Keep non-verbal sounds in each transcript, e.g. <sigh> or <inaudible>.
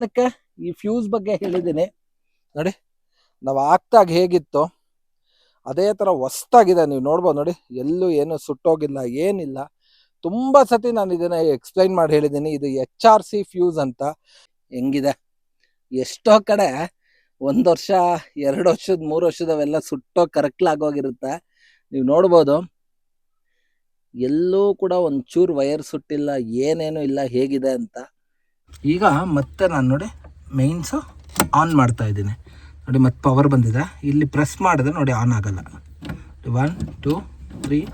ಅದಕ್ಕೆ ಈ ಫ್ಯೂಸ್ ಬಗ್ಗೆ ಹೇಳಿದ್ದೀನಿ. ನೋಡಿ. ನಾವು ಆಗ್ತಾಗ ಹೇಗಿತ್ತು ಅದೇ ಥರ ಹೊಸ್ತಾಗಿದೆ ನೀವು ನೋಡ್ಬೋದು ನೋಡಿ ಎಲ್ಲೂ ಏನು ಸುಟ್ಟೋಗಿಲ್ಲ ಏನಿಲ್ಲ. ತುಂಬ ಸತಿ ನಾನು ಇದನ್ನು ಎಕ್ಸ್ಪ್ಲೈನ್ ಮಾಡಿ ಹೇಳಿದ್ದೀನಿ ಇದು ಎಚ್ ಆರ್ ಸಿ ಫ್ಯೂಸ್ ಅಂತ. ಹೆಂಗಿದೆ? ಎಷ್ಟೋ ಕಡೆ ಒಂದು ವರ್ಷ ಎರಡು ವರ್ಷದ ಮೂರು ವರ್ಷದವೆಲ್ಲ ಸುಟ್ಟೋ ಕರೆಕ್ಟ್ಲಾಗೋಗಿರುತ್ತೆ ನೀವು ನೋಡ್ಬೋದು ಎಲ್ಲೂ ಕೂಡ ಒಂಚೂರು ವೈರ್ ಸುಟ್ಟಿಲ್ಲ ಏನೇನು ಇಲ್ಲ ಹೇಗಿದೆ ಅಂತ. ಈಗ ಮತ್ತೆ ನಾನು ನೋಡಿ ಮೈನ್ಸು ಆನ್ ಮಾಡ್ತಾ ಇದ್ದೀನಿ. ನೋಡಿ ಮತ್ತೆ ಪವರ್ ಬಂದಿದೆ. ಇಲ್ಲಿ ಪ್ರೆಸ್ ಮಾಡಿದ್ರೆ ನೋಡಿ ಆನ್ ಆಗೋಲ್ಲ. One two three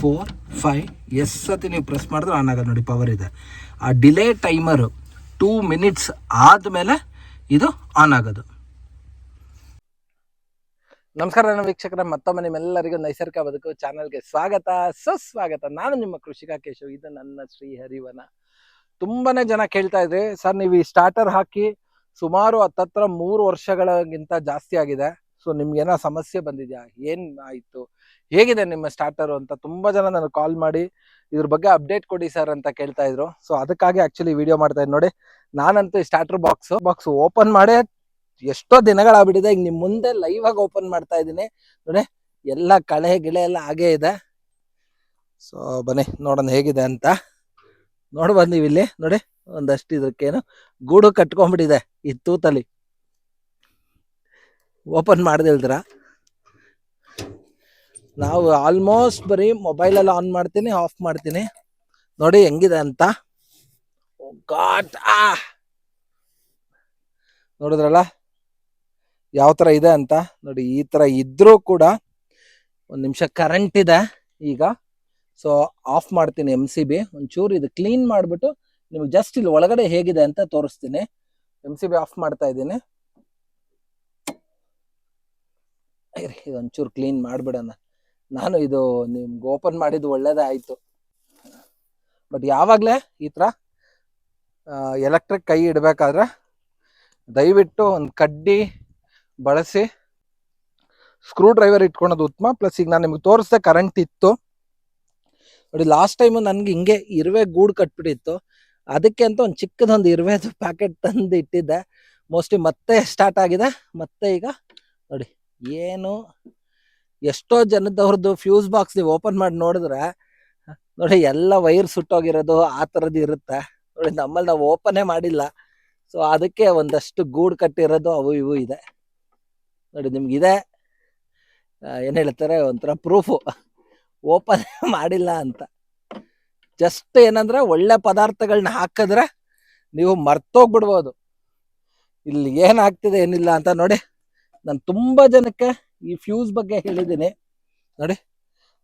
four five S ಸತಿ ನೀವು ಪ್ರೆಸ್ ಮಾಡಿದ್ರೆ ಆನ್ ಆಗಲ್ಲ. ನೋಡಿ ಪವರ್ ಇದೆ. ಆ ಡಿಲೇ ಟೈಮರು ಟೂ ಮಿನಿಟ್ಸ್ ಆದಮೇಲೆ ಇದು ಆನ್ ಆಗೋದು. ನಮಸ್ಕಾರ ನನ್ನ ವೀಕ್ಷಕರ, ಮತ್ತೊಮ್ಮೆ ನಿಮ್ಮೆಲ್ಲರಿಗೂ ನೈಸರ್ಗಿಕ ಬದುಕು ಚಾನಲ್ಗೆ ಸ್ವಾಗತ. ಸುಸ್ವಾಗತ. ನಾನು ನಿಮ್ಮ ಕೃಷಿಕಾ ಕೇಶವ್. ಇದು ನನ್ನ ಶ್ರೀ ಹರಿವನ. ತುಂಬಾನೇ ಜನ ಕೇಳ್ತಾ ಇದ್ರಿ, ಸರ್, ನೀವು ಈ ಸ್ಟಾರ್ಟರ್ ಹಾಕಿ ಸುಮಾರು ಹತ್ತತ್ರ ಮೂರು ವರ್ಷಗಳಿಗಿಂತ ಜಾಸ್ತಿ ಆಗಿದೆ. ಸೊ ನಿಮ್ಗೇನೋ ಸಮಸ್ಯೆ ಬಂದಿದ್ಯಾ? ಏನ್ ಆಯ್ತು? ಹೇಗಿದೆ ನಿಮ್ಮ ಸ್ಟಾರ್ಟರ್ ಅಂತ? ತುಂಬಾ ಜನ ನನಗೆ ಕಾಲ್ ಮಾಡಿ, ಇದ್ರ ಬಗ್ಗೆ ಅಪ್ಡೇಟ್ ಕೊಡಿ ಸರ್ ಅಂತ ಕೇಳ್ತಾ ಇದ್ರು. ಸೊ ಅದಕ್ಕಾಗಿ ಆಕ್ಚುಲಿ ವಿಡಿಯೋ ಮಾಡ್ತಾ ಇದ್ದೀನಿ ನೋಡಿ. ನಾನಂತೂ ಈ ಸ್ಟಾರ್ಟರ್ ಬಾಕ್ಸ್ ಬಾಕ್ಸ್ ಓಪನ್ ಮಾಡೇ ಎಷ್ಟೋ ದಿನಗಳಾಗ್ಬಿಟ್ಟಿದೆ. ಈಗ ನಿಮ್ ಮುಂದೆ ಲೈವ್ ಆಗಿ ಓಪನ್ ಮಾಡ್ತಾ ಇದ್ದೀನಿ. ನೋಡಿ, ಎಲ್ಲ ಕಳೆ ಗಿಳೆ ಎಲ್ಲ ಹಾಗೇ ಇದೆ. ಸೊ ಬನ್ನಿ, ನೋಡೋಣ ಹೇಗಿದೆ ಅಂತ. ನೋಡ್ಬೋದು ನೀವು ಇಲ್ಲಿ ನೋಡಿ, ಒಂದಷ್ಟು ಇದಕ್ಕೇನು ಗೂಡು ಕಟ್ಕೊಂಡ್ಬಿಟ್ಟಿದೆ ಈ ತೂತಲ್ಲಿ. ಓಪನ್ ಮಾಡ್ದಿಲ್ದ್ರ ನಾವು ಆಲ್ಮೋಸ್ಟ್ ಬರೀ ಮೊಬೈಲಲ್ಲಿ ಆನ್ ಮಾಡ್ತೀನಿ ಆಫ್ ಮಾಡ್ತೀನಿ. ನೋಡಿ ಹೆಂಗಿದೆ ಅಂತ. ಗಾಟ್ ಆ! ನೋಡಿದ್ರಲ್ಲ? ಯಾವ ತರ ಇದೆ ಅಂತ. ನೋಡಿ, ಈ ತರ ಇದ್ರೂ ಕೂಡ ಒಂದು ನಿಮಿಷ ಕರೆಂಟ್ ಇದೆ ಈಗ. ಸೊ ಆಫ್ ಮಾಡ್ತೀನಿ ಎಂ ಸಿ ಬಿ ಒಂಚೂರು ಇದು ಕ್ಲೀನ್ ಮಾಡಿಬಿಟ್ಟು ನಿಮಗೆ ಜಸ್ಟ್ ಇಲ್ಲಿ ಒಳಗಡೆ ಹೇಗಿದೆ ಅಂತ ತೋರಿಸ್ತೀನಿ. ಎಂ ಸಿ ಬಿ ಆಫ್ ಮಾಡ್ತಾ ಇದ್ದೀನಿ. ಇದೊಂಚೂರು ಕ್ಲೀನ್ ಮಾಡಿಬಿಡೋಣ. ನಾನು ಇದು ನಿಮ್ಗೆ ಓಪನ್ ಮಾಡಿದ್ದು ಒಳ್ಳೇದೇ ಆಯಿತು ಬಟ್ ಯಾವಾಗಲೇ ಈ ಥರ ಎಲೆಕ್ಟ್ರಿಕ್ ಕೈ ಇಡಬೇಕಾದ್ರೆ ದಯವಿಟ್ಟು ಒಂದು ಕಡ್ಡಿ ಬಳಸಿ ಸ್ಕ್ರೂ ಡ್ರೈವರ್ ಇಟ್ಕೊಳೋದು ಉತ್ತಮ. ಪ್ಲಸ್ ಈಗ ನಾನು ನಿಮ್ಗೆ ತೋರಿಸ್ದೆ ಕರೆಂಟ್ ಇತ್ತು. ನೋಡಿ ಲಾಸ್ಟ್ ಟೈಮು ನನಗೆ ಹಿಂಗೆ ಇರುವೆ ಗೂಡು ಕಟ್ಬಿಟ್ಟಿತ್ತು. ಅದಕ್ಕೆ ಅಂತ ಒಂದು ಚಿಕ್ಕದೊಂದು ಇರುವೆದು ಪ್ಯಾಕೆಟ್ ತಂದು ಇಟ್ಟಿದ್ದೆ. ಮೋಸ್ಟ್ಲಿ ಮತ್ತೆ ಸ್ಟಾರ್ಟ್ ಆಗಿದೆ. ಮತ್ತೆ ಈಗ ನೋಡಿ, ಏನು ಎಷ್ಟೋ ಜನದವ್ರದ್ದು ಫ್ಯೂಸ್ ಬಾಕ್ಸ್ ನೀವು ಓಪನ್ ಮಾಡಿ ನೋಡಿದ್ರೆ, ನೋಡಿ ಎಲ್ಲ ವೈರ್ ಸುಟ್ಟೋಗಿರೋದು ಆ ಥರದ್ದು ಇರುತ್ತೆ. ನೋಡಿ, ನಮ್ಮಲ್ಲಿ ನಾವು ಓಪನೇ ಮಾಡಿಲ್ಲ. ಸೊ ಅದಕ್ಕೆ ಒಂದಷ್ಟು ಗೂಡು ಕಟ್ಟಿರೋದು ಅವು ಇವು ಇದೆ. ನೋಡಿ ನಿಮ್ಗಿದೆ ಏನು ಹೇಳ್ತಾರೆ, ಒಂಥರ ಪ್ರೂಫು ಓಪನ್ <laughs> ಮಾಡಿಲ್ಲ ಅಂತ. ಜಸ್ಟ್ ಏನಂದ್ರೆ ಒಳ್ಳೆ ಪದಾರ್ಥಗಳನ್ನ ಹಾಕಿದ್ರೆ ನೀವು ಮರ್ತೋಗ್ಬಿಡ್ಬೋದು. ಇಲ್ಲಿ ಏನಾಗ್ತಿದೆ, ಏನಿಲ್ಲ ಅಂತ ನೋಡಿ. ನಾನು ತುಂಬಾ ಜನಕ್ಕೆ ಈ ಫ್ಯೂಸ್ ಬಗ್ಗೆ ಹೇಳಿದ್ದೀನಿ. ನೋಡಿ,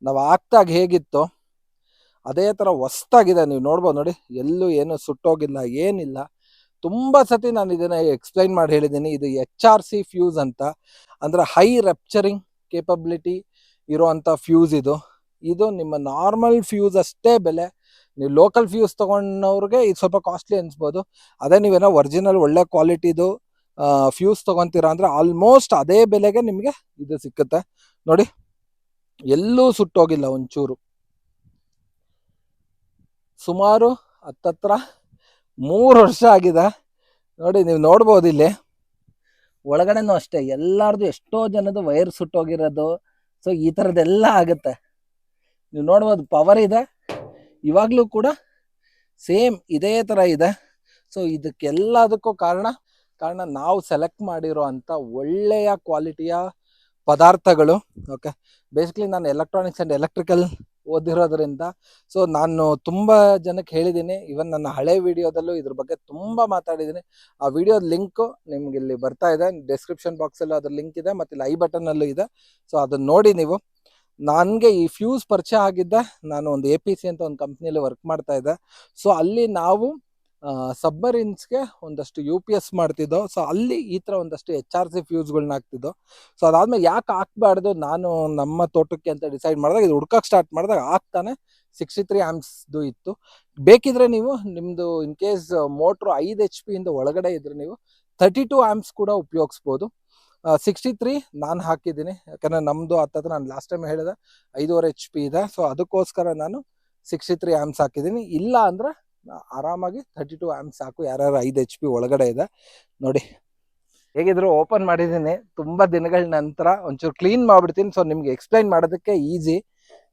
ನಾವು ಹಾಕ್ದಾಗ ಹೇಗಿತ್ತು, ಅದೇ ಥರ ಹೊಸ್ತಾಗಿದೆ, ನೀವು ನೋಡ್ಬೋದು ನೋಡಿ. ಎಲ್ಲೂ ಏನು ಸುಟ್ಟೋಗಿಲ್ಲ, ಏನಿಲ್ಲ. ತುಂಬಾ ಸತಿ ನಾನು ಇದನ್ನ ಎಕ್ಸ್ಪ್ಲೈನ್ ಮಾಡಿ ಹೇಳಿದ್ದೀನಿ. ಇದು ಎಚ್ ಆರ್ ಸಿ ಫ್ಯೂಸ್ ಅಂತ. ಅಂದ್ರೆ ಹೈ ರೆಪ್ಚರಿಂಗ್ ಕೇಪಬಿಲಿಟಿ ಇರುವಂತ ಫ್ಯೂಸ್ ಇದು. ಇದು ನಿಮ್ಮ ನಾರ್ಮಲ್ ಫ್ಯೂಸ್ ಅಷ್ಟೇ ಬೆಲೆ. ನೀವು ಲೋಕಲ್ ಫ್ಯೂಸ್ ತಗೊಂಡವ್ರಿಗೆ ಇದು ಸ್ವಲ್ಪ ಕಾಸ್ಟ್ಲಿ ಅನ್ಸ್ಬೋದು. ಅದೇ ನೀವೇನೋ ಒರಿಜಿನಲ್ ಒಳ್ಳೆ ಕ್ವಾಲಿಟಿದು ಫ್ಯೂಸ್ ತಗೊಂತೀರಾ ಅಂದರೆ ಆಲ್ಮೋಸ್ಟ್ ಅದೇ ಬೆಲೆಗೆ ನಿಮಗೆ ಇದು ಸಿಕ್ಕುತ್ತೆ. ನೋಡಿ, ಎಲ್ಲೂ ಸುಟ್ಟೋಗಿಲ್ಲ ಒಂಚೂರು. ಸುಮಾರು ಹತ್ತತ್ರ ಮೂರು ವರ್ಷ ಆಗಿದೆ. ನೋಡಿ, ನೀವು ನೋಡ್ಬೋದು ಇಲ್ಲಿ. ಒಳಗಡೆನೂ ಅಷ್ಟೇ, ಎಲ್ಲಾರ್ದು ಎಷ್ಟೋ ಜನದ ವೈರ್ ಸುಟ್ಟೋಗಿರೋದು. ಸೊ ಈ ಥರದ್ದೆಲ್ಲ ಆಗುತ್ತೆ. ನೀವು ನೋಡ್ಬೋದು ಪವರ್ ಇದೆ. ಇವಾಗಲೂ ಕೂಡ ಸೇಮ್ ಇದೇ ಥರ ಇದೆ. ಸೊ ಇದಕ್ಕೆಲ್ಲದಕ್ಕೂ ಕಾರಣ ಕಾರಣ ನಾವು ಸೆಲೆಕ್ಟ್ ಮಾಡಿರೋ ಅಂಥ ಒಳ್ಳೆಯ ಕ್ವಾಲಿಟಿಯ ಪದಾರ್ಥಗಳು ಓಕೆ ಬೇಸಿಕಲಿ ನಾನು ಎಲೆಕ್ಟ್ರಾನಿಕ್ಸ್ ಆ್ಯಂಡ್ ಎಲೆಕ್ಟ್ರಿಕಲ್ ಓದಿರೋದ್ರಿಂದ ಸೊ ನಾನು ತುಂಬ ಜನಕ್ಕೆ ಹೇಳಿದ್ದೀನಿ ಇವನ್ ನನ್ನ ಹಳೆ ವಿಡಿಯೋದಲ್ಲೂ ಇದ್ರ ಬಗ್ಗೆ ತುಂಬ ಮಾತಾಡಿದ್ದೀನಿ. ಆ ವಿಡಿಯೋದ ಲಿಂಕು ನಿಮ್ಗೆ ಇಲ್ಲಿ ಬರ್ತಾ ಇದೆ. ಡಿಸ್ಕ್ರಿಪ್ಷನ್ ಬಾಕ್ಸಲ್ಲೂ ಅದ್ರ ಲಿಂಕ್ ಇದೆ, ಮತ್ತು ಇಲ್ಲಿ ಐ ಬಟನಲ್ಲೂ ಇದೆ. ಸೊ ಅದನ್ನು ನೋಡಿ ನೀವು. ನನಗೆ ಈ ಫ್ಯೂಸ್ ಪರಿಚಯ ಆಗಿದ್ದ ನಾನು ಒಂದು ಎ ಪಿ ಸಿ ಅಂತ ಒಂದು ಕಂಪ್ನಿಯಲ್ಲಿ ವರ್ಕ್ ಮಾಡ್ತಾ ಇದ್ದೆ. ಸೊ ಅಲ್ಲಿ ನಾವು ಸಬ್ಮರೀನ್ಸ್ಗೆ ಒಂದಷ್ಟು ಯು ಪಿ ಎಸ್ ಮಾಡ್ತಿದ್ದೋ ಸೊ ಅಲ್ಲಿ ಈ ಥರ ಒಂದಷ್ಟು ಎಚ್ ಆರ್ ಸಿ ಫ್ಯೂಸ್ಗಳನ್ನ ಹಾಕ್ತಿದ್ದೋ. ಸೊ ಅದಾದ್ಮೇಲೆ ಯಾಕೆ ಹಾಕ್ಬಾರ್ದು ನಾನು ನಮ್ಮ ತೋಟಕ್ಕೆ ಅಂತ ಡಿಸೈಡ್ ಮಾಡಿದಾಗ, ಇದು ಹುಡ್ಕಕ್ಕೆ ಸ್ಟಾರ್ಟ್ ಮಾಡಿದಾಗ ಆಗ್ತಾನೆ. ಸಿಕ್ಸ್ಟಿ ತ್ರೀ ಆ್ಯಮ್ಸ್ದು ಇತ್ತು. ಬೇಕಿದ್ರೆ ನೀವು ನಿಮ್ಮದು ಇನ್ ಕೇಸ್ ಮೋಟ್ರು ಐದು ಎಚ್ ಪಿಯಿಂದ ಒಳಗಡೆ ಇದ್ರೆ ನೀವು ತರ್ಟಿ ಟು ಆ್ಯಮ್ಸ್ ಕೂಡ ಉಪಯೋಗಿಸ್ಬೋದು. ಸಿಕ್ಸ್ಟಿ ತ್ರೀ ನಾನು ಹಾಕಿದ್ದೀನಿ. ಯಾಕಂದರೆ ನಮ್ಮದು ಹತ್ತತ್ರ ನಾನು ಲಾಸ್ಟ್ ಟೈಮ್ ಹೇಳಿದೆ ಐದೂವರೆ ಎಚ್ ಪಿ ಇದೆ. ಸೊ ಅದಕ್ಕೋಸ್ಕರ ನಾನು ಸಿಕ್ಸ್ಟಿ ತ್ರೀ ಆ್ಯಮ್ಸ್ ಹಾಕಿದ್ದೀನಿ. ಇಲ್ಲ ಅಂದ್ರೆ ಆರಾಮಾಗಿ ಥರ್ಟಿ ಟು ಆ್ಯಮ್ಸ್ ಹಾಕು. ಯಾರ್ಯಾರು ಐದು ಎಚ್ ಪಿ ಒಳಗಡೆ ಇದೆ. ನೋಡಿ. ಹೇಗಿದ್ರು ಓಪನ್ ಮಾಡಿದ್ದೀನಿ. ತುಂಬ ದಿನಗಳ ನಂತರ ಒಂಚೂರು ಕ್ಲೀನ್ ಮಾಡಿಬಿಡ್ತೀನಿ. ಸೊ ನಿಮ್ಗೆ ಎಕ್ಸ್ಪ್ಲೈನ್ ಮಾಡೋದಕ್ಕೆ ಈಸಿ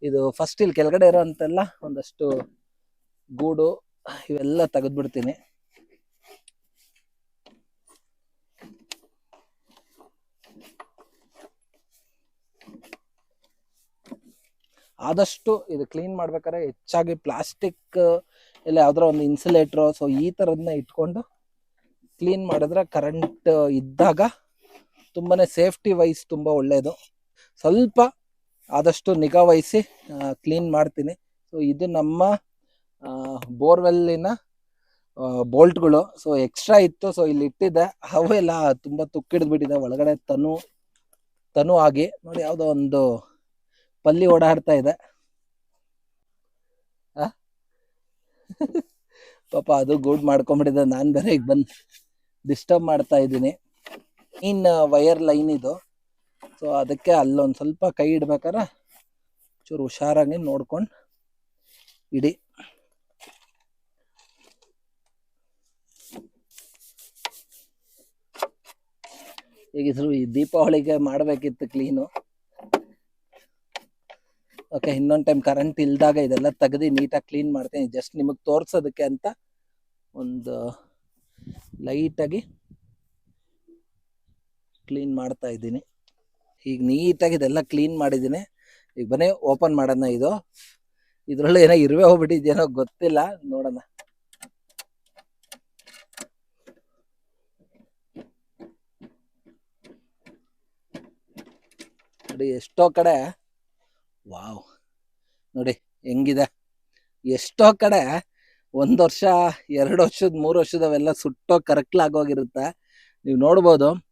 ಇದು ಫಸ್ಟ್ ಇಲ್ಲಿ ಕೆಳಗಡೆ ಇರೋಂತೆಲ್ಲ ಒಂದಷ್ಟು ಗೂಡು ಇವೆಲ್ಲ ತೆಗೆದ್ಬಿಡ್ತೀನಿ. ಆದಷ್ಟು ಇದು ಕ್ಲೀನ್ ಮಾಡ್ಬೇಕಾದ್ರೆ ಹೆಚ್ಚಾಗಿ ಪ್ಲಾಸ್ಟಿಕ್ ಇಲ್ಲ ಯಾವ್ದಾರ ಒಂದು ಇನ್ಸುಲೇಟ್ರು ಸೊ ಈ ಥರದನ್ನ ಇಟ್ಕೊಂಡು ಕ್ಲೀನ್ ಮಾಡಿದ್ರೆ ಕರೆಂಟ್ ಇದ್ದಾಗ ತುಂಬಾನೇ ಸೇಫ್ಟಿ ವೈಸ್ ತುಂಬ ಒಳ್ಳೆಯದು ಸ್ವಲ್ಪ ಆದಷ್ಟು ನಿಗಾ ವಹಿಸಿ ಕ್ಲೀನ್ ಮಾಡ್ತೀನಿ. ಸೊ ಇದು ನಮ್ಮ ಬೋರ್ವೆಲ್ಲಿನ ಬೋಲ್ಟ್ಗಳು. ಸೊ ಎಕ್ಸ್ಟ್ರಾ ಇತ್ತು. ಸೊ ಇಲ್ಲಿ ಇಟ್ಟಿದ್ದೆ. ಅವೆಲ್ಲ ತುಂಬ ತುಕ್ಕಿಡ್ದ್ಬಿಟ್ಟಿದೆ ಒಳಗಡೆ ತನು ತನು ಆಗಿ. ನೋಡಿ, ಯಾವುದೋ ಒಂದು ಪಲ್ಲಿ ಓಡಾಡ್ತಾ ಇದೆ? ಪಾಪ ಅದು ಗೂಡ್ ಮಾಡ್ಕೊಂಬಿಟ್ಟಿದೆ. ನಾನು ಬೇರೆ ಈಗ ಬಂದು ಡಿಸ್ಟರ್ಬ್ ಮಾಡ್ತಾ ಇದ್ದೀನಿ. ಇನ್ ವಯರ್ ಲೈನ್ ಇದು. ಸೊ ಅದಕ್ಕೆ ಅಲ್ಲೊಂದು ಸ್ವಲ್ಪ ಕೈ ಇಡ್ಬೇಕಾರೆ ಚೂರು ಹುಷಾರಾಗಿ ನೋಡ್ಕೊಂಡು ಇಡಿ. ಈಗ ಈ ದೀಪಾವಳಿಗೆ ಮಾಡಬೇಕಿತ್ತು ಕ್ಲೀನು ಓಕೆ ಇನ್ನೊಂದು ಟೈಮ್ ಕರೆಂಟ್ ಇಲ್ದಾಗ ಇದೆಲ್ಲ ತೆಗೆದು ನೀಟಾಗಿ ಕ್ಲೀನ್ ಮಾಡ್ತೀನಿ. ಜಸ್ಟ್ ನಿಮಗೆ ತೋರಿಸೋದಕ್ಕೆ ಅಂತ ಒಂದು ಲೈಟಾಗಿ ಕ್ಲೀನ್ ಮಾಡ್ತಾ ಇದ್ದೀನಿ. ಈಗ ನೀಟಾಗಿ ಇದೆಲ್ಲ ಕ್ಲೀನ್ ಮಾಡಿದ್ದೀನಿ. ಈಗ ಬನ್ನಿ ಓಪನ್ ಮಾಡೋಣ ಇದು. ಇದ್ರಲ್ಲಿ ಏನೋ ಇರುವೆ ಹೋಗ್ಬಿಟ್ಟಿದ್ಯೇನೋ ಗೊತ್ತಿಲ್ಲ. ನೋಡೋಣ. ನೋಡಿ, ಎಷ್ಟೋ ಕಡೆ ವಾವ್. ನೋಡಿ, ಹೆಂಗಿದೆ? ಎಷ್ಟೋ ಕಡೆ ಒಂದು ವರ್ಷ, ಎರಡು ವರ್ಷದ, ಮೂರು ವರ್ಷದವೆಲ್ಲ ಸುಟ್ಟೋ ಕರಕ್ಲಾಗೋಗಿರುತ್ತೆ ನೀವು ನೋಡ್ಬೋದು.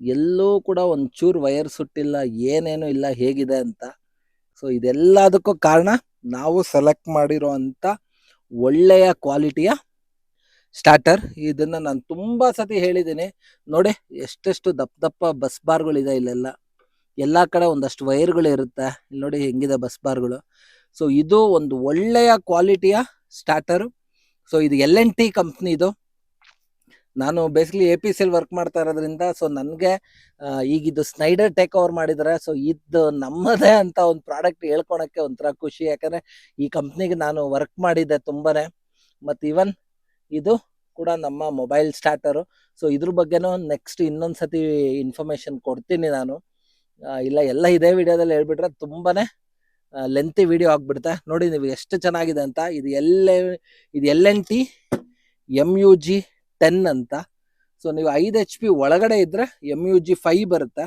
ಎಲ್ಲೂ ಕೂಡ ಒಂಚೂರು ವೈರ್ ಸುಟ್ಟಿಲ್ಲ, ಏನೇನು ಇಲ್ಲ, ಹೇಗಿದೆ ಅಂತ. ಸೊ, ಇದೆಲ್ಲದಕ್ಕೂ ಕಾರಣ ನಾವು ಸೆಲೆಕ್ಟ್ ಮಾಡಿರೋ ಅಂಥ ಒಳ್ಳೆಯ ಕ್ವಾಲಿಟಿಯ ಸ್ಟಾರ್ಟರ್. ಇದನ್ನು ನಾನು ತುಂಬ ಸತಿ ಹೇಳಿದ್ದೀನಿ. ನೋಡಿ, ಎಷ್ಟೆಷ್ಟು ದಪ್ಪ ದಪ್ಪ ಬಸ್ ಬಾರ್ಗಳಿದೆ ಇಲ್ಲೆಲ್ಲ. ಎಲ್ಲಾ ಕಡೆ ಒಂದಷ್ಟು ವೈರ್ಗಳು ಇರುತ್ತೆ. ಇಲ್ಲಿ ನೋಡಿ ಹೆಂಗಿದೆ ಬಸ್ ಬಾರ್ಗಳು. ಸೊ ಇದು ಒಂದು ಒಳ್ಳೆಯ ಕ್ವಾಲಿಟಿಯ ಸ್ಟಾರ್ಟರ್. ಸೊ ಇದು ಎಲ್ ಎನ್ ಟಿ ಕಂಪ್ನಿ ಇದು. ನಾನು ಬೇಸಿಕಲಿ ಎ ಪಿ ಸಿಲ್ ವರ್ಕ್ ಮಾಡ್ತಾ ಇರೋದ್ರಿಂದ ಸೊ ನನಗೆ ಈಗ ಇದು ಸ್ನೈಡರ್ ಟೇಕ್ ಓವರ್ ಮಾಡಿದರೆ ಸೊ ಇದು ನಮ್ಮದೇ ಅಂತ ಒಂದು ಪ್ರಾಡಕ್ಟ್ ಹೇಳ್ಕೊಳಕ್ಕೆ ಒಂಥರ ಖುಷಿ. ಯಾಕಂದ್ರೆ ಈ ಕಂಪ್ನಿಗೆ ನಾನು ವರ್ಕ್ ಮಾಡಿದ್ದೆ ತುಂಬಾ ಮತ್ತು ಇವನ್ ಇದು ಕೂಡ ನಮ್ಮ ಮೊಬೈಲ್ ಸ್ಟಾರ್ಟರು ಸೊ ಇದ್ರ ಬಗ್ಗೆನೂ ನೆಕ್ಸ್ಟ್ ಇನ್ನೊಂದು ಸತಿ ಇನ್ಫಾರ್ಮೇಷನ್ ಕೊಡ್ತೀನಿ ನಾನು. ಇಲ್ಲ, ಎಲ್ಲ ಇದೇ ವಿಡಿಯೋದಲ್ಲಿ ಹೇಳ್ಬಿಟ್ರೆ ತುಂಬಾನೇ ಲೆಂತಿ ವಿಡಿಯೋ ಆಗ್ಬಿಡುತ್ತೆ. ನೋಡಿ, ನೀವು ಎಷ್ಟು ಚೆನ್ನಾಗಿದೆ ಅಂತ. ಇದು ಎಲ್ ಇದು L N T M U G ten ಅಂತ. ಸೊ ನೀವು ಐದು ಎಚ್ ಪಿ ಒಳಗಡೆ ಇದ್ರೆ ಎಂ ಯು ಜಿ ಫೈವ್ ಬರುತ್ತೆ.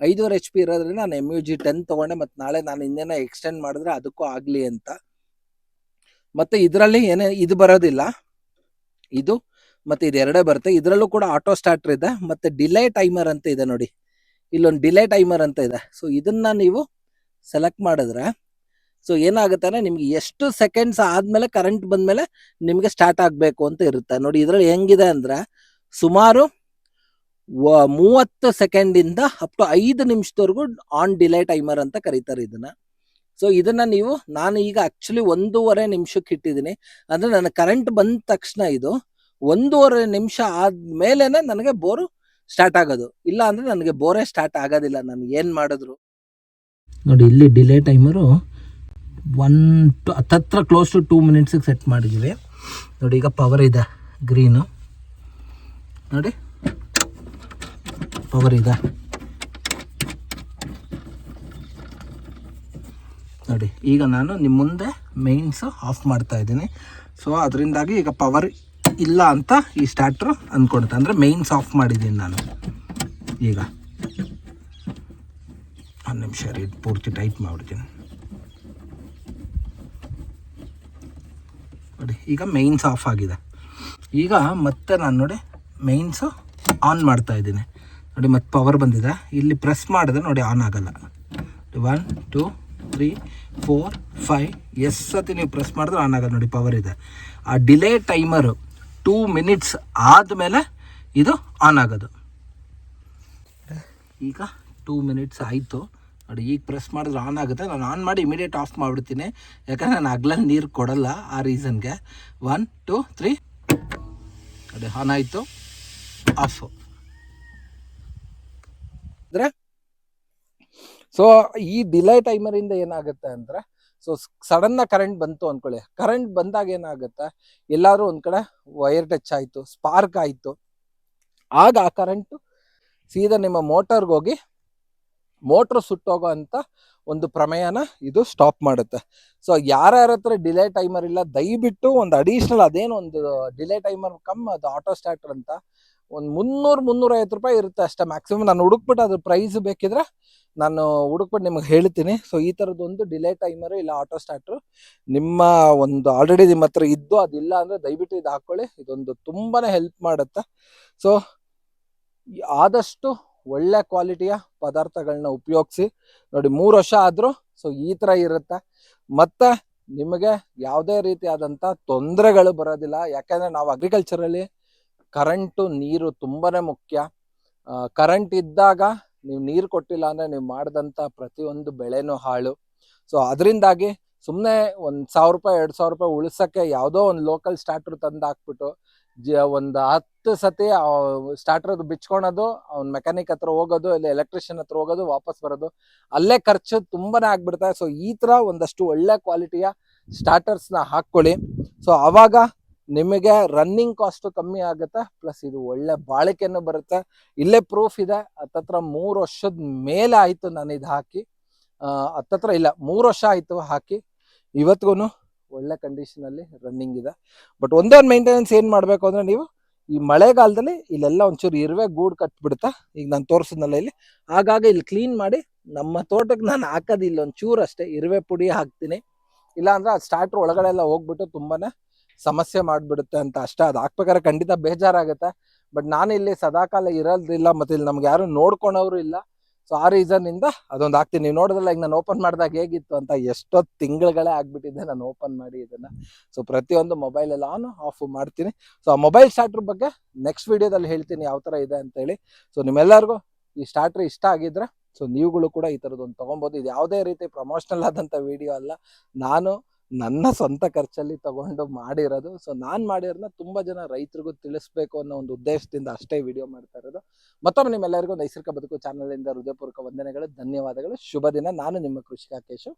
ಐದೂವರೆ ಎಚ್ ಪಿ ಇರೋದ್ರಿಂದ ನಾನು ಎಂ ಯು ಜಿ ಟೆನ್ ತೊಗೊಂಡೆ, ಮತ್ತು ನಾಳೆ ನಾನು ಇನ್ನೇನ ಎಕ್ಸ್ಟೆಂಡ್ ಮಾಡಿದ್ರೆ ಅದಕ್ಕೂ ಆಗಲಿ ಅಂತ. ಮತ್ತೆ ಇದರಲ್ಲಿ ಏನೇ, ಇದು ಬರೋದಿಲ್ಲ. ಇದು, ಮತ್ತೆ ಇದು ಎರಡೇ ಬರುತ್ತೆ. ಇದರಲ್ಲೂ ಕೂಡ ಆಟೋ ಸ್ಟಾರ್ಟರ್ ಇದೆ. ಮತ್ತೆ ಡಿಲೇ ಟೈಮರ್ ಅಂತ ಇದೆ ನೋಡಿ. ಇಲ್ಲೊಂದು ಡಿಲೇ ಟೈಮರ್ ಅಂತ ಇದೆ. ಸೊ ಇದನ್ನ ನೀವು ಸೆಲೆಕ್ಟ್ ಮಾಡಿದ್ರೆ ಸೊ ಏನಾಗುತ್ತೆ ಅಂದ್ರೆ ನಿಮ್ಗೆ ಎಷ್ಟು ಸೆಕೆಂಡ್ಸ್ ಆದ್ಮೇಲೆ ಕರೆಂಟ್ ಬಂದಮೇಲೆ ನಿಮಗೆ ಸ್ಟಾರ್ಟ್ ಆಗಬೇಕು ಅಂತ ಇರುತ್ತೆ. ನೋಡಿ, ಇದರಲ್ಲಿ ಹೆಂಗಿದೆ ಅಂದ್ರೆ ಸುಮಾರು ಮೂವತ್ತು ಸೆಕೆಂಡ್ ಇಂದ ಅಪ್ ಟು ಐದು ನಿಮಿಷದವರೆಗೂ ಆನ್ ಡಿಲೇ ಟೈಮರ್ ಅಂತ ಕರೀತಾರೆ ಇದನ್ನ. ಸೊ ಇದನ್ನ ನೀವು, ನಾನು ಈಗ ಆಕ್ಚುಲಿ ಒಂದೂವರೆ ನಿಮಿಷಕ್ಕೆ ಇಟ್ಟಿದ್ದೀನಿ. ಅಂದ್ರೆ ನನ್ನ ಕರೆಂಟ್ ಬಂದ ತಕ್ಷಣ ಇದು ಒಂದೂವರೆ ನಿಮಿಷ ಆದ್ಮೇಲೆನೆ ನನಗೆ ಬೋರು ಸ್ಟಾರ್ಟ್ ಆಗೋದು. ಇಲ್ಲ ಅಂದ್ರೆ ನನಗೆ ಬೋರೇ ಸ್ಟಾರ್ಟ್ ಆಗೋದಿಲ್ಲ. ನಾನು ಏನ್ ಮಾಡಿದ್ರು? ನೋಡಿ, ಇಲ್ಲಿ ಡಿಲೇ ಟೈಮರು ಒನ್ ಟು ಹತ್ತತ್ರ ಕ್ಲೋಸ್ ಟು ಟೂ ಮಿನಿಟ್ಸಿಗೆ ಸೆಟ್ ಮಾಡಿದ್ದೀವಿ ನೋಡಿ, ಈಗ ಪವರ್ ಇದೆ ಗ್ರೀನು ನೋಡಿ ಪವರ್ ಇದೆ. ನೋಡಿ, ಈಗ ನಾನು ನಿಮ್ಮ ಮುಂದೆ ಮೈನ್ಸ್ ಆಫ್ ಮಾಡ್ತಾ ಇದ್ದೀನಿ. ಸೊ ಅದರಿಂದಾಗಿ ಈಗ ಪವರ್ ಇಲ್ಲ ಅಂತ ಈ ಸ್ಟಾರ್ಟ್ರು ಅಂದ್ಕೊಡುತ್ತೆ ಅಂದರೆ ಮೈನ್ಸ್ ಆಫ್ ಮಾಡಿದ್ದೀನಿ ನಾನು. ಈಗ. ಒಂದು ನಿಮಿಷ ರೀ, ಪೂರ್ತಿ ಟೈಟ್ ಮಾಡಿಬಿಡ್ತೀನಿ. ನೋಡಿ, ಈಗ ಮೈನ್ಸ್ ಆಫ್ ಆಗಿದೆ. ಈಗ ಮತ್ತೆ ನಾನು ನೋಡಿ ಮೈನ್ಸು ಆನ್ ಮಾಡ್ತಾ ಇದ್ದೀನಿ. ನೋಡಿ, ಮತ್ತೆ ಪವರ್ ಬಂದಿದೆ. ಇಲ್ಲಿ ಪ್ರೆಸ್ ಮಾಡಿದ್ರೆ ನೋಡಿ ಆನ್ ಆಗಲ್ಲ. One two three four five S ಸತಿ ನೀವು ಪ್ರೆಸ್ ಮಾಡಿದ್ರೆ ಆನ್ ಆಗಲ್ಲ. ನೋಡಿ ಪವರ್ ಇದೆ. ಆ ಡಿಲೇ ಟೈಮರು ಟೂ ಮಿನಿಟ್ಸ್ ಆದಮೇಲೆ ಇದು ಆನ್ ಆಗೋದು. ಈಗ ಟೂ ಮಿನಿಟ್ಸ್ ಆಯಿತು. ನೋಡಿ, ಈಗ ಪ್ರೆಸ್ ಮಾಡಿದ್ರೆ ಆನ್ ಆಗುತ್ತೆ. ನಾನು ಆನ್ ಮಾಡಿ ಇಮಿಡಿಯೇಟ್ ಆಫ್ ಮಾಡಿಬಿಡ್ತೀನಿ. ಯಾಕಂದರೆ ನಾನು ಹಗ್ಲಲ್ಲಿ ನೀರು ಕೊಡಲ್ಲ ಆ ರೀಸನ್ಗೆ. ಒನ್ ಟು ತ್ರೀ ಅದೇ ಆನ್ ಆಯಿತು. ಆಫ್ ಅಂದರೆ ಸೊ ಈ ಡಿಲೇ ಟೈಮರಿಂದ ಏನಾಗುತ್ತೆ ಅಂದರೆ ಸೊ ಸಡನ್ನ ಕರೆಂಟ್ ಬಂತು ಅಂದ್ಕೊಳ್ಳಿ ಕರೆಂಟ್ ಬಂದಾಗ ಏನಾಗುತ್ತೆ? ಎಲ್ಲಾದರೂ ಒಂದ್ ಕಡೆ ವೈರ್ ಟಚ್ ಆಯಿತು ಸ್ಪಾರ್ಕ್ ಆಯಿತು. ಆಗ ಆ ಕರೆಂಟು ಸೀದಾ ನಿಮ್ಮ ಮೋಟರ್ಗೆ ಹೋಗಿ ಮೋಟ್ರ್ ಸುಟ್ಟೋಗೋ ಅಂತ ಒಂದು ಪ್ರಮೇಯನ ಇದು ಸ್ಟಾಪ್ ಮಾಡುತ್ತೆ. ಸೊ ಯಾರ್ಯಾರ ಹತ್ರ ಡಿಲೇ ಟೈಮರ್ ಇಲ್ಲ, ದಯವಿಟ್ಟು ಒಂದು ಅಡಿಷ್ನಲ್ ಅದೇನು ಒಂದು ಡಿಲೇ ಟೈಮರ್ ಕಮ್, ಅದು ಆಟೋ ಸ್ಟಾರ್ಟರ್ ಅಂತ, ಒಂದು ಮುನ್ನೂರು ಮುನ್ನೂರೈವತ್ತು ರೂಪಾಯಿ ಇರುತ್ತೆ ಅಷ್ಟೇ ಮ್ಯಾಕ್ಸಿಮಮ್ ನಾನು ಹುಡುಕ್ಬಿಟ್ಟು ಅದ್ರ ಪ್ರೈಸ್ ಬೇಕಿದ್ರೆ ನಾನು ಹುಡುಕ್ಬಿಟ್ಟು ನಿಮಗೆ ಹೇಳ್ತೀನಿ. ಸೊ ಈ ಥರದ್ದೊಂದು ಡಿಲೇ ಟೈಮರು ಇಲ್ಲ ಆಟೋ ಸ್ಟಾರ್ಟ್ರು ನಿಮ್ಮ ಒಂದು ಆಲ್ರೆಡಿ ನಿಮ್ಮ ಹತ್ರ ಇದ್ದು ಅದಿಲ್ಲ ಅಂದರೆ ದಯವಿಟ್ಟು ಇದು ಹಾಕ್ಕೊಳ್ಳಿ ಇದೊಂದು ತುಂಬಾ ಹೆಲ್ಪ್ ಮಾಡುತ್ತೆ. ಸೊ ಆದಷ್ಟು ಒಳ್ಳೆ ಕ್ವಾಲಿಟಿಯ ಪದಾರ್ಥಗಳನ್ನ ಉಪಯೋಗಿಸಿ. ನೋಡಿ, ಮೂರು ವರ್ಷ ಆದರೂ ಸೊ ಈ ಥರ ಇರುತ್ತೆ. ಮತ್ತು ನಿಮಗೆ ಯಾವುದೇ ರೀತಿಯಾದಂಥ ತೊಂದರೆಗಳು ಬರೋದಿಲ್ಲ. ಯಾಕೆಂದರೆ ನಾವು ಅಗ್ರಿಕಲ್ಚರಲ್ಲಿ ಕರೆಂಟು ನೀರು ತುಂಬಾ ಮುಖ್ಯ. ಕರೆಂಟ್ ಇದ್ದಾಗ ನೀವು ನೀರು ಕೊಟ್ಟಿಲ್ಲ ಅಂದ್ರೆ ನೀವು ಮಾಡಿದಂಥ ಪ್ರತಿಯೊಂದು ಬೆಳೆನೂ ಹಾಳು. ಸೊ ಅದರಿಂದಾಗಿ ಸುಮ್ಮನೆ ಒಂದು ಸಾವಿರ ರೂಪಾಯಿ, ಎರಡು ಸಾವಿರ ರೂಪಾಯಿ ಉಳಿಸೋಕ್ಕೆ ಯಾವುದೋ ಒಂದು ಲೋಕಲ್ ಸ್ಟಾರ್ಟರ್ ತಂದು ಹಾಕ್ಬಿಟ್ಟು ಜ, ಒಂದು ಹತ್ತು ಸತಿ ಸ್ಟಾರ್ಟ್ರದ್ದು ಬಿಚ್ಕೊಳೋದು, ಅವ್ನ ಮೆಕ್ಯಾನಿಕ್ ಹತ್ರ ಹೋಗೋದು, ಇಲ್ಲ ಎಲೆಕ್ಟ್ರಿಷಿಯನ್ ಹತ್ರ ಹೋಗೋದು, ವಾಪಸ್ ಬರೋದು, ಅಲ್ಲೇ ಖರ್ಚು ತುಂಬಾನೇ ಆಗ್ಬಿಡ್ತಾರೆ ಸೊ ಈ ಥರ ಒಂದಷ್ಟು ಒಳ್ಳೆ ಕ್ವಾಲಿಟಿಯ ಸ್ಟಾರ್ಟರ್ಸ್ನ ಹಾಕ್ಕೊಳ್ಳಿ. ಸೊ ಆವಾಗ ನಿಮಗೆ ರನ್ನಿಂಗ್ ಕಾಸ್ಟ್ ಕಮ್ಮಿ ಆಗುತ್ತೆ? ಪ್ಲಸ್ ಇದು ಒಳ್ಳೆ ಬಾಳಿಕೆನೂ ಬರುತ್ತೆ? ಇಲ್ಲೇ ಪ್ರೂಫ್ ಇದೆ. ಹತ್ತತ್ರ ಮೂರು ವರ್ಷದ ಮೇಲೆ ಆಯಿತು ನಾನು ಇದು ಹಾಕಿ ಹತ್ತತ್ರ ಇಲ್ಲ, ಮೂರು ವರ್ಷ ಆಯಿತು ಹಾಕಿ. ಇವತ್ತಿಗೂ ಒಳ್ಳೆ ಕಂಡೀಷನಲ್ಲಿ ರನ್ನಿಂಗ್ ಇದೆ. ಬಟ್ ಒಂದೇ ಒಂದು ಮೇಂಟೆನೆನ್ಸ್ ಏನು ಮಾಡಬೇಕು ಅಂದರೆ ನೀವು ಈ ಮಳೆಗಾಲದಲ್ಲಿ ಇಲ್ಲೆಲ್ಲ ಒಂಚೂರು ಇರುವೆ ಗೂಡು ಕಟ್ಬಿಡ್ತಾ? ಈಗ ನಾನು ತೋರಿಸಿದ್ನಲ್ಲ ಇಲ್ಲಿ ಹಾಗಾಗಿ ಇಲ್ಲಿ ಕ್ಲೀನ್ ಮಾಡಿ ನಮ್ಮ ತೋಟಕ್ಕೆ ನಾನು ಹಾಕೋದಿಲ್ಲ, ಒಂಚೂರು ಅಷ್ಟೇ ಇರುವೆ ಪುಡಿ ಹಾಕ್ತೀನಿ. ಇಲ್ಲಾಂದ್ರೆ ಅದು ಸ್ಟಾರ್ಟ್ರ್ ಒಳಗಡೆ ಎಲ್ಲ ಹೋಗ್ಬಿಟ್ಟು ತುಂಬಾನೇ ಸಮಸ್ಯೆ ಮಾಡಿಬಿಡುತ್ತೆ ಅಂತ ಅಷ್ಟೇ. ಅದು ಹಾಕ್ಬೇಕಾದ್ರೆ ಖಂಡಿತ ಬೇಜಾರಾಗುತ್ತೆ. ಬಟ್ ನಾನು ಇಲ್ಲಿ ಸದಾಕಾಲ ಇರೋದಿಲ್ಲ ಮತ್ತೆ ಇಲ್ಲಿ ನಮ್ಗೆ ಯಾರು ನೋಡ್ಕೊಳೋರು ಇಲ್ಲ. ಸೊ ಆ ರೀಸನ್ ಇಂದ ಅದೊಂದು ಹಾಕ್ತೀನಿ. ನೀವು ನೋಡಿದ್ರಲ್ಲ, ಈಗ ನಾನು ಓಪನ್ ಮಾಡಿದಾಗ ಹೇಗಿತ್ತು ಅಂತ ಎಷ್ಟೋ ತಿಂಗಳುಗಳೇ ಆಗ್ಬಿಟ್ಟಿದೆ ನಾನು ಓಪನ್ ಮಾಡಿ ಇದನ್ನ. ಸೊ ಪ್ರತಿಯೊಂದು ಮೊಬೈಲ್ ಎಲ್ಲ ಆನ್ ಆಫ್ ಮಾಡ್ತೀನಿ. ಸೊ ಆ ಮೊಬೈಲ್ ಸ್ಟಾರ್ಟ್ರ್ ಬಗ್ಗೆ ನೆಕ್ಸ್ಟ್ ವಿಡಿಯೋದಲ್ಲಿ ಹೇಳ್ತೀನಿ ಯಾವ ಥರ ಇದೆ ಅಂತ ಹೇಳಿ. ಸೊ ನಿಮ್ಮೆಲ್ಲರಿಗೂ ಈ ಸ್ಟಾರ್ಟ್ರ್ ಇಷ್ಟ ಆಗಿದ್ರೆ ಸೊ ನೀವುಗಳು ಕೂಡ ಈ ಥರದೊಂದು ತೊಗೊಬೋದು. ಇದು ಯಾವುದೇ ರೀತಿ ಪ್ರಮೋಷನಲ್ ಆದಂಥ ವಿಡಿಯೋ ಅಲ್ಲ. ನಾನು ನನ್ನ ಸ್ವಂತ ಖರ್ಚಲ್ಲಿ ತಗೊಂಡು ಮಾಡಿರೋದು. ಸೊ ನಾನು ಮಾಡಿರೋದನ್ನ ತುಂಬಾ ಜನ ರೈತರಿಗೂ ತಿಳಿಸ್ಬೇಕು ಅನ್ನೋ ಒಂದು ಉದ್ದೇಶದಿಂದ ಅಷ್ಟೇ ವಿಡಿಯೋ ಮಾಡ್ತಾ ಇರೋದು. ಮತ್ತೊಮ್ಮೆ ನಿಮ್ಮೆಲ್ಲರಿಗೂ ನೈಸರ್ಗಿಕ ಬದುಕು ಚಾನಲಿಂದ ಹೃದಯಪೂರ್ವಕ ವಂದನೆಗಳು, ಧನ್ಯವಾದಗಳು. ಶುಭ ದಿನ. ನಾನು ನಿಮ್ಮ ಕೃಷಿಕಾಕೇಶು